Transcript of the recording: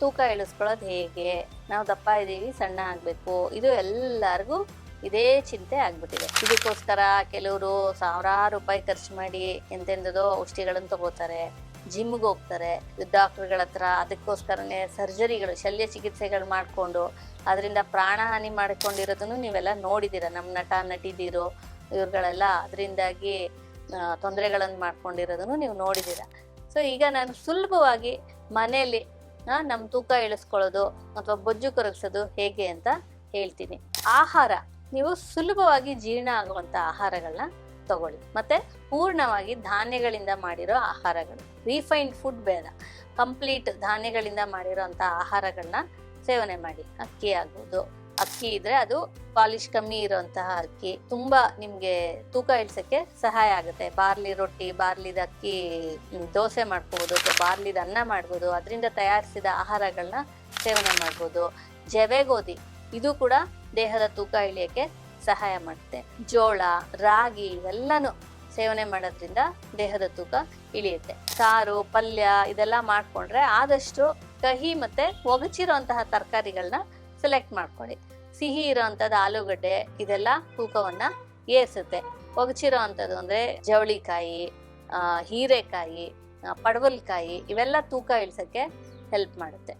ತೂಕ ಇಳಿಸ್ಕೊಳ್ಳೋದು ಹೇಗೆ? ನಾವು ದಪ್ಪ ಇದ್ದೀವಿ, ಸಣ್ಣ ಆಗಬೇಕು. ಇದು ಎಲ್ಲರಿಗೂ ಇದೇ ಚಿಂತೆ ಆಗ್ಬಿಟ್ಟಿದೆ. ಇದಕ್ಕೋಸ್ಕರ ಕೆಲವರು ಸಾವಿರಾರು ರೂಪಾಯಿ ಖರ್ಚು ಮಾಡಿ ಎಂತೆಂಥದೋ ಔಷಧಿಗಳನ್ನು ತಗೋತಾರೆ ಜಿಮ್ಗೆ ಹೋಗ್ತಾರೆ, ಡಾಕ್ಟರ್ಗಳ ಹತ್ರ ಅದಕ್ಕೋಸ್ಕರನೇ ಸರ್ಜರಿಗಳು ಶಲ್ಯ ಚಿಕಿತ್ಸೆಗಳು ಮಾಡಿಕೊಂಡು ಅದರಿಂದ ಪ್ರಾಣಹಾನಿ ಮಾಡಿಕೊಂಡಿರೋದನ್ನು ನೀವೆಲ್ಲ ನೋಡಿದ್ದೀರ? ನಮ್ಮ ನಟ ನಟಿದಿರು ಇವ್ರುಗಳೆಲ್ಲ ಅದರಿಂದಾಗಿ ತೊಂದರೆಗಳನ್ನು ಮಾಡ್ಕೊಂಡಿರೋದನ್ನು ನೀವು ನೋಡಿದ್ದೀರ? ಸೊ ಈಗ ನಾನು ಸುಲಭವಾಗಿ ಮನೆಯಲ್ಲಿ ನಮ್ಮ ತೂಕ ಇಳಿಸ್ಕೊಳ್ಳೋದು ಅಥವಾ ಬೊಜ್ಜು ಕರಗಿಸೋದು ಹೇಗೆ ಅಂತ ಹೇಳ್ತೀನಿ. ಆಹಾರ, ನೀವು ಸುಲಭವಾಗಿ ಜೀರ್ಣ ಆಗುವಂತ ಆಹಾರಗಳನ್ನ ತಗೊಳ್ಳಿ. ಮತ್ತೆ ಪೂರ್ಣವಾಗಿ ಧಾನ್ಯಗಳಿಂದ ಮಾಡಿರೋ ಆಹಾರಗಳು ರಿಫೈನ್ಡ್ ಫುಡ್ ಬೇಡ. ಕಂಪ್ಲೀಟ್ ಧಾನ್ಯಗಳಿಂದ ಮಾಡಿರೋ ಅಂಥ ಆಹಾರಗಳನ್ನ ಸೇವನೆ ಮಾಡಿ, ಅಕ್ಕಿ ಆಗ್ಬೋದು ಅಕ್ಕಿ ಇದ್ರೆ ಅದು ಪಾಲಿಶ್ ಕಮ್ಮಿ ಇರುವಂತಹ ಅಕ್ಕಿ. ತುಂಬಾ ನಿಮ್ಗೆ ತೂಕ ಇಳಿಸಕ್ಕೆ ಸಹಾಯ ಆಗುತ್ತೆ. ಬಾರ್ಲಿ ರೊಟ್ಟಿ, ಬಾರ್ಲಿದ ಅಕ್ಕಿ ದೋಸೆ ಮಾಡ್ಕೋಬಹುದು ಅಥವಾ ಬಾರ್ಲಿದ ಅನ್ನ ಮಾಡ್ಬೋದು, ಅದರಿಂದ ತಯಾರಿಸಿದ ಆಹಾರಗಳನ್ನ ಸೇವನೆ ಮಾಡ್ಬೋದು. ಜವೆ ಗೋಧಿ ಇದು ಕೂಡ ದೇಹದ ತೂಕ ಇಳಿಯಕ್ಕೆ ಸಹಾಯ ಮಾಡುತ್ತೆ. ಜೋಳ, ರಾಗಿ ಇವೆಲ್ಲನೂ ಸೇವನೆ ಮಾಡೋದ್ರಿಂದ ದೇಹದ ತೂಕ ಇಳಿಯುತ್ತೆ. ಸಾರು, ಪಲ್ಯ ಇದೆಲ್ಲ ಮಾಡ್ಕೊಂಡ್ರೆ ಆದಷ್ಟು ಕಹಿ ಮತ್ತೆ ಒಗಚಿರುವಂತಹ ತರಕಾರಿಗಳನ್ನ ಸೆಲೆಕ್ಟ್ ಮಾಡ್ಕೊಳ್ಳಿ. ಸಿಹಿ ಇರೋವಂಥದ್ದು ಆಲೂಗಡ್ಡೆ, ಇದೆಲ್ಲ ತೂಕವನ್ನ ಏರಿಸುತ್ತೆ. ಒಗಚಿರೋ ಅಂಥದ್ದು ಅಂದ್ರೆ ಜವಳಿಕಾಯಿ ಹೀರೆಕಾಯಿ ಪಡವಲ್ಕಾಯಿ, ಇವೆಲ್ಲ ತೂಕ ಇಳಿಸಕ್ಕೆ ಹೆಲ್ಪ್ ಮಾಡುತ್ತೆ.